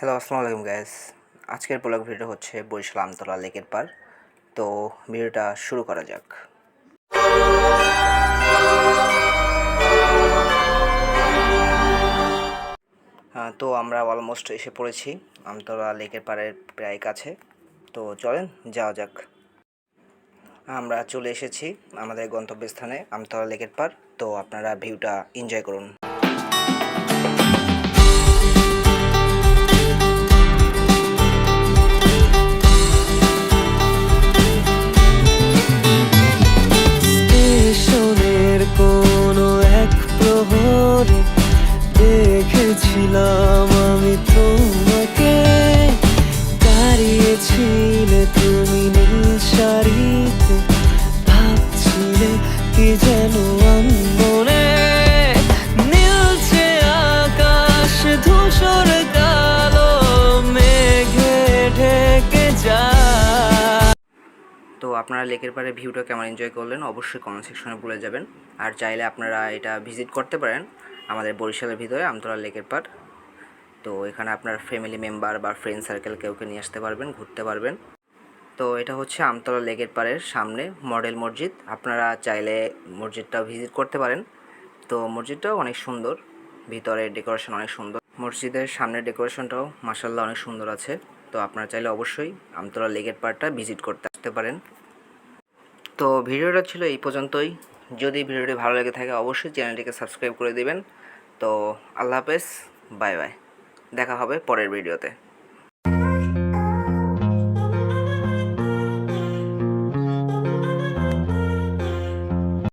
Hello আসসালামু আলাইকুম gas আজকের ব্লগ ভিডিও হচ্ছে বরিশাল আমতলা লেকের পার তো ভিডিওটা শুরু করা যাক। হ্যাঁ, তো আমরা অলমোস্ট এসে পড়েছি আমতলা লেকের পাড়ের প্রায় কাছে। তো চলেন যাওয়া যাক। আমরা চলে এসেছি আমাদের গন্তব্যস্থানে আমতলা লেকের পার তো আপনারা ভিউটা এনজয় করুন। দেখেছিলাম আমি তোমাকে। দাঁড়িয়েছিলে তুমি নীল ভাবছিলে কি যেন মনে নীলছে মেঘে ঢেকে যায়। তো আপনারা লেকের পাড়ে ভিউটা কেমন এনজয় করলেন? অবশ্যই কমেন্ট সেকশনে বলে যাবেন। আর চাইলে আপনারা এটা ভিজিট করতে পারেন। আমাদের বরিশালের ভিতরে, আমতলা লেকের পাড়। তো এখানে আপনার ফ্যামিলি মেম্বার বা ফ্রেন্ড সার্কেল কেউকে নিয়ে আসতে পারবেন, ঘুরতে পারবেন। তো এটা হচ্ছে আমতলা লেকের পাড়ের সামনে মডেল মসজিদ। আপনারা চাইলে মসজিদটা ভিজিট করতে পারেন। তো মসজিদটাও অনেক সুন্দর, ভিতরে ডেকোরেশন অনেক সুন্দর। মসজিদের সামনের ডেকোরেশনটাও মাসাল্লাহ অনেক সুন্দর আছে। তো আপনারা চাইলে অবশ্যই আমতলা লেকের পাড়টা ভিজিট করতে আসতে পারেন। তো ভিডিওটা ছিল এই পর্যন্তই। যদি ভিডিওটি ভালো লেগে থাকে, অবশ্যই চ্যানেলটিকে সাবস্ক্রাইব করে দেবেন। তো, আল্লাহ হাফেজ, বাই বাই। দেখা হবে পরের ভিডিওতে।